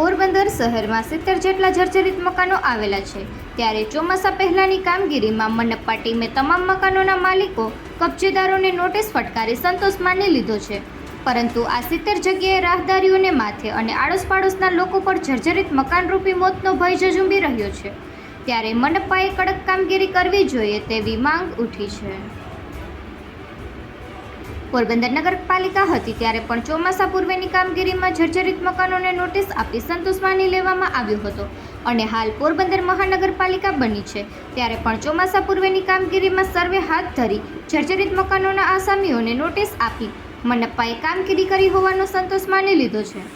પોરબંદર શહેરમાં સિત્તેર જેટલા જર્જરિત મકાનો આવેલા છે. ત્યારે ચોમાસા પહેલાની કામગીરીમાં મનપ્પા ટીમે તમામ મકાનોના માલિકો, કબજેદારોને નોટિસ ફટકારી સંતોષ માની લીધો છે. પરંતુ આ સિત્તેર જગ્યાએ રાહદારીઓને માથે અને આડોશ પાડોશના લોકો પર જર્જરિત મકાનરૂપી મોતનો ભય ઝઝુંબી રહ્યો છે. ત્યારે મનપ્પાએ કડક કામગીરી કરવી જોઈએ તેવી માંગ ઉઠી છે. પોરબંદર નગરપાલિકા હતી ત્યારે પણ ચોમાસા પૂર્વેની કામગીરીમાં જર્જરિત મકાનોને નોટિસ આપી સંતોષ માની લેવામાં આવ્યો હતો અને હાલ પોરબંદર મહાનગરપાલિકા બની છે. ત્યારે પણ ચોમાસા પૂર્વેની કામગીરીમાં સર્વે હાથ ધરી જર્જરિત મકાનોના આસામીઓને નોટિસ આપી મનપ્પાએ કામગીરી કરી હોવાનો સંતોષ માની લીધો છે.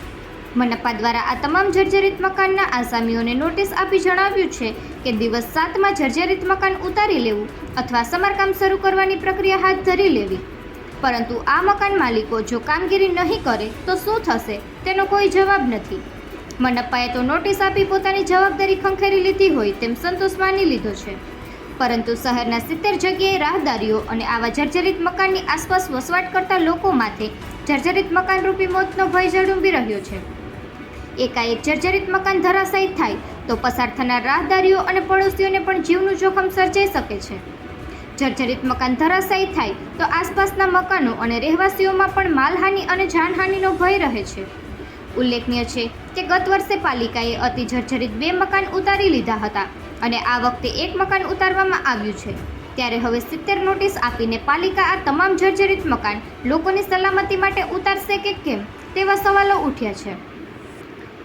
મનપ્પા દ્વારા આ તમામ જર્જરિત મકાનના આસામીઓને નોટિસ આપી જણાવ્યું છે કે દિવસ સાતમાં જર્જરિત મકાન ઉતારી લેવું અથવા સમારકામ શરૂ કરવાની પ્રક્રિયા હાથ ધરી લેવી પરંતુ આ મકાન માલિકો જો કામગીરી નહીં કરે, તો શું થશે? તેનો કોઈ જવાબ નથી. મનપ્પાએ તો નોટિસ આપી પોતાની જવાબદારી ખંખેરી લીધી હોય તેમ સંતોષ માની લીધો છે. પરંતુ શહેરના સિત્તેર જગ્યાએ રાહદારીઓ અને આવા જર્જરિત મકાનની આસપાસ વસવાટ કરતા લોકો માથે જર્જરિત મકાનરૂપી મોતનો ભય ઝડુંબી રહ્યો છે. એકાએક જર્જરિત મકાન ધરાશાયી થાય, તો પસાર થનાર રાહદારીઓ અને પડોશીઓને પણ જીવનું જોખમ સર્જાઈ શકે છે. જર્જરિત મકાન ધરાશાયી થાય તો આસપાસના મકાનો અને રહેવાસીઓમાં પણ માલહાનિ અને જાનહાનિનો ભય રહે છે. ઉલ્લેખનીય છે કે ગત વર્ષે પાલિકાએ અતિ જર્જરિત બે મકાન ઉતારી લીધા હતા અને આ વખતે એક મકાન ઉતારવામાં આવ્યું છે. ત્યારે હવે સિત્તેર નોટિસ આપીને પાલિકા આ તમામ જર્જરિત મકાન લોકોની સલામતી માટે ઉતારશે કે કેમ તેવા સવાલો ઉઠ્યા છે.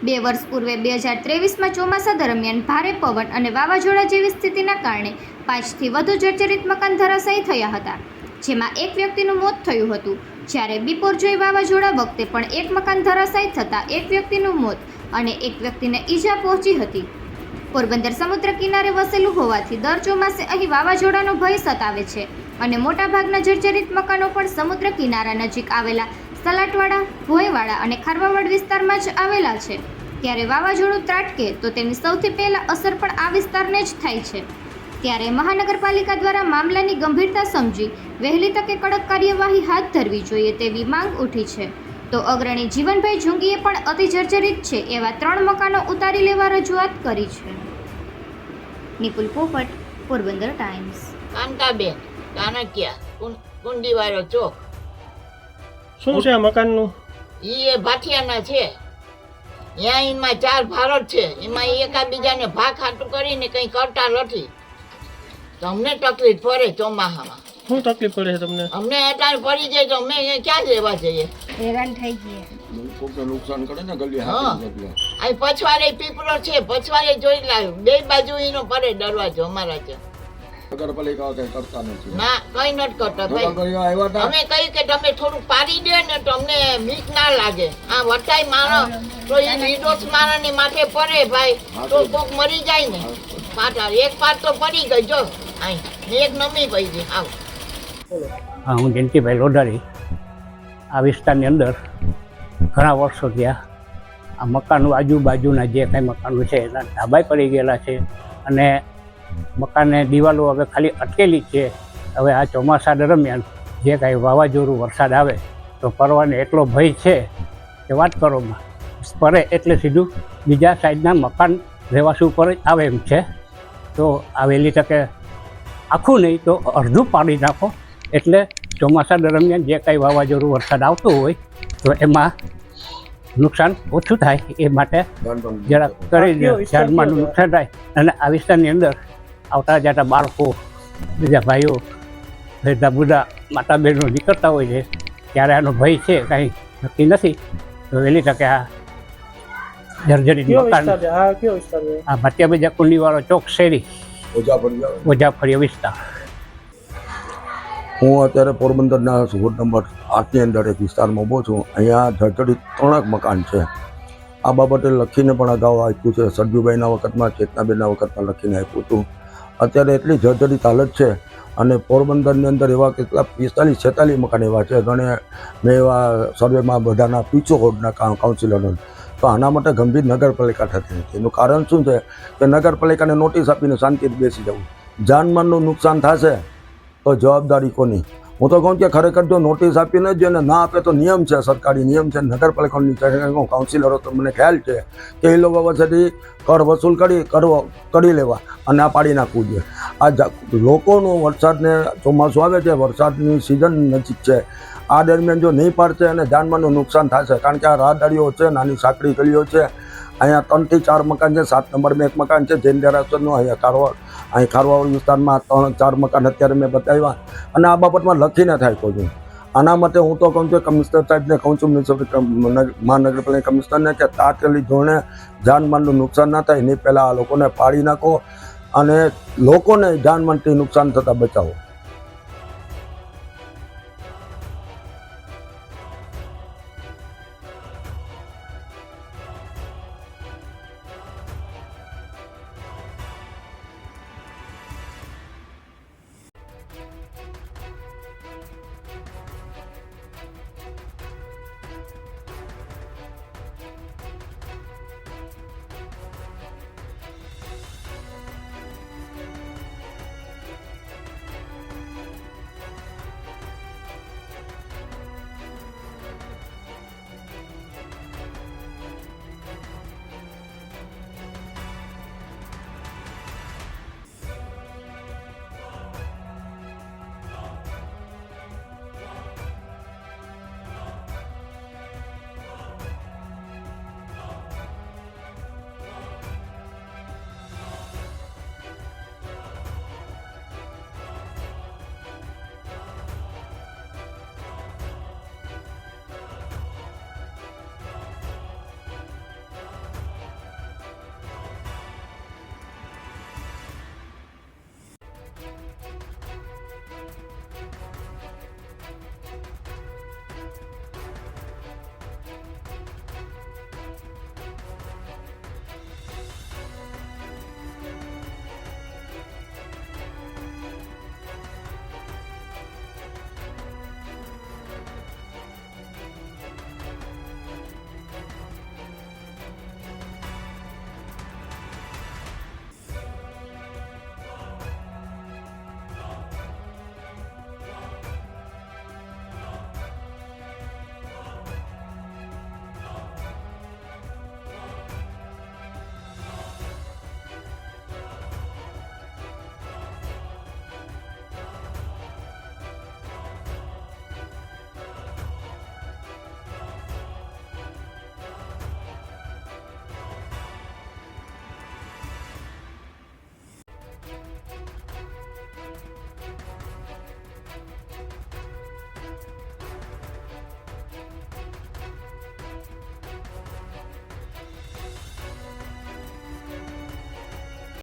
બે વર્ષ પૂર્વે બે હજાર ત્રેવીસમાં ચોમાસા દરમિયાન ભારે પવન અને વાવાઝોડા જેવી સ્થિતિના કારણે પાંચથી વધુ જર્જરિત મકાન ધરાશાયી થયા હતા, જેમાં એક વ્યક્તિનું મોત થયું હતું. જ્યારે બિપોરજોય વાવાઝોડા વખતે પણ એક મકાન ધરાશાયી થતાં એક વ્યક્તિનું મોત અને એક વ્યક્તિને ઈજા પહોંચી હતી. પોરબંદર સમુદ્ર કિનારે વસેલું હોવાથી દર ચોમાસે અહીં વાવાઝોડાનો ભય સતાવે છે અને મોટાભાગના જર્જરિત મકાનો પણ સમુદ્ર કિનારા નજીક આવેલા સલાટવાડા, ભોયવાડા અને ખારવાવાડ વિસ્તારમાં જ આવેલા છે. ત્યારે વાવાઝોડું ત્રાટકે તો તેની સૌથી પહેલાં અસર પણ આ વિસ્તારને જ થાય છે. ત્યારે મહાનગરપાલિકા દ્વારા મામલાની ગંભીરતા સમજી વહેલી તકે કડક કાર્યવાહી હાથ ધરવી જોઈએ તેવી માંગ ઉઠી છે. તો અગ્રણી જીવનભાઈ જુંગીએ પણ અતિ જર્જરિત છે એવા ત્રણ મકાનો ઉતારી લેવા રજૂઆત કરી છે. નિપુલ પોપટ પોરબંદર ટાઈમ્સ. કાંતાબેન કાનકિયા કુંડીવાળો ચોક. શું છે આ મકાનનું? ઈ એ ભાટિયાના છે. ત્યાં એમાં ચાર ભારત છે. એમાં એકાબીજાને ભાગ ખાટું કરીને કંઈ કરતા નથી તો અમને તકલીફ પડે ચોમાસામાં. શું તકલીફ પડે છે તમને? અમને અત્યારે પડી જાય તો અમે અહીંયા ક્યાં રહેવા જઈએ? કોકને નુકસાન કરે ને ગલી હા. હાથી પછવાડે પીપળો છે પછવાડે જોઈ લાવ્યો બે બાજુ એનો પડે દરવાજો અમારા છે નગરપાલિકા કઈ કરતા નથી. ના કઈ નથી કરતા ભાઈ. અમે કહ્યું કે તમે થોડું પાડી દે ને તમને અમને બીક ના લાગે. આ વટાઈ મારો તો એ નિર્દોષ મારાની માથે પડે ભાઈ. તો કોક મરી જાય ને. પાટા એક પાટ તો પડી ગઈ જો. પડી હા, હું જયંતિભાઈ લોઢારી. આ વિસ્તારની અંદર ઘણા વર્ષો થયા. આ મકાનો આજુબાજુના જે કાંઈ મકાનો છે, એના ધાબાઈ પડી ગયેલા છે અને મકાનને દિવાલો હવે ખાલી અટકેલી છે. હવે આ ચોમાસા દરમિયાન જે કાંઈ વાવાઝોડું વરસાદ આવે, તો પરવાને એટલો ભય છે કે વાત કરોમાં પરે એટલે સીધું બીજા સાઈડના મકાન રહેવાસી ઉપર જ આવે એમ છે. તો આવેલી તકે આખું નહીં તો અડધું પાડી નાખો. એટલે ચોમાસા દરમિયાન જે કાંઈ વાવાઝોડું વરસાદ આવતો હોય તો એમાં નુકસાન ઓછું થાય એ માટે જરા કરી દે ઝાડમાં નુકસાન થાય. અને આ વિસ્તારની અંદર આવતા જતા બાળકો બીજા ભાઈઓ બધા બુધા માતા બહેનો નીકળતા હોય છે. ત્યારે આનો ભય છે કાંઈ નક્કી નથી. તો વહેલી તકે આ જર્જરિત મકાન આ ભટિયા બીજા કુંડીવાળો ચોક શેરી. ઓજા પડી વિસ્તાર. હું અત્યારે પોરબંદરના વોર્ડ નંબર આઠની અંદર એક વિસ્તારમાં ઊભો છું. અહીંયા જર્જરિત ત્રણેક મકાન છે. આ બાબતે લખીને પણ અગાઉ આપ્યું છે. સરજુભાઈના વખતમાં ચેતનાબેનના વખતમાં લખીને આપ્યું હતું. અત્યારે એટલી જર્જરિત હાલત છે અને પોરબંદરની અંદર એવા કેટલા પિસ્તાલીસ છેતાલીસ મકાન એવા છે. ઘણે મેં એવા સર્વેમાં બધાના પીછો હોડના કાઉન્સિલરો તો આના માટે ગંભીર નગરપાલિકા થતી નથી. એનું કારણ શું છે? કે નગરપાલિકાને નોટિસ આપીને શાંતિથી બેસી જવું. જાનમાનનું નુકસાન થશે તો જવાબદારી કોની? હું તો કહું કે ખરેખર જો નોટિસ આપીને જ અને ના આપે તો નિયમ છે, સરકારી નિયમ છે નગરપાલિકાની કાઉન્સિલરો તો મને ખ્યાલ છે કે એ લોકો પાસેથી કર વસૂલ કરી કરવો કરી લેવા અને આ પાડી નાખવું જોઈએ. આ લોકોનું વરસાદને ચોમાસું આવે છે, વરસાદની સિઝન નજીક છે. આ દરમિયાન જો નહીં પાડશે અને જાનમાનનું નુકસાન થશે, કારણ કે આ રાહદારીઓ છે, નાની સાંકડી ગલીઓ છે. અહીંયા ત્રણથી ચાર મકાન છે, સાત નંબરમાં એક મકાન છે, જૈન દેરાસરનું અહીંયા કારવાડ, અહીં કારવાડ વિસ્તારમાં ત્રણ, ચાર મકાન અત્યારે મેં બતાવ્યા. અને આ બાબતમાં લખીને થાય છું આના માટે હું તો કહું છું કમિશનર સાહેબને કહું છું મહાનગરપાલિકા કમિશનરને કે તાત્કાલિક ધોરણે જાનમાલનું નુકસાન ના થાય, એની પહેલાં આ લોકોને પાડી નાખો અને લોકોને જાનમાનથી નુકસાન થતાં બચાવો.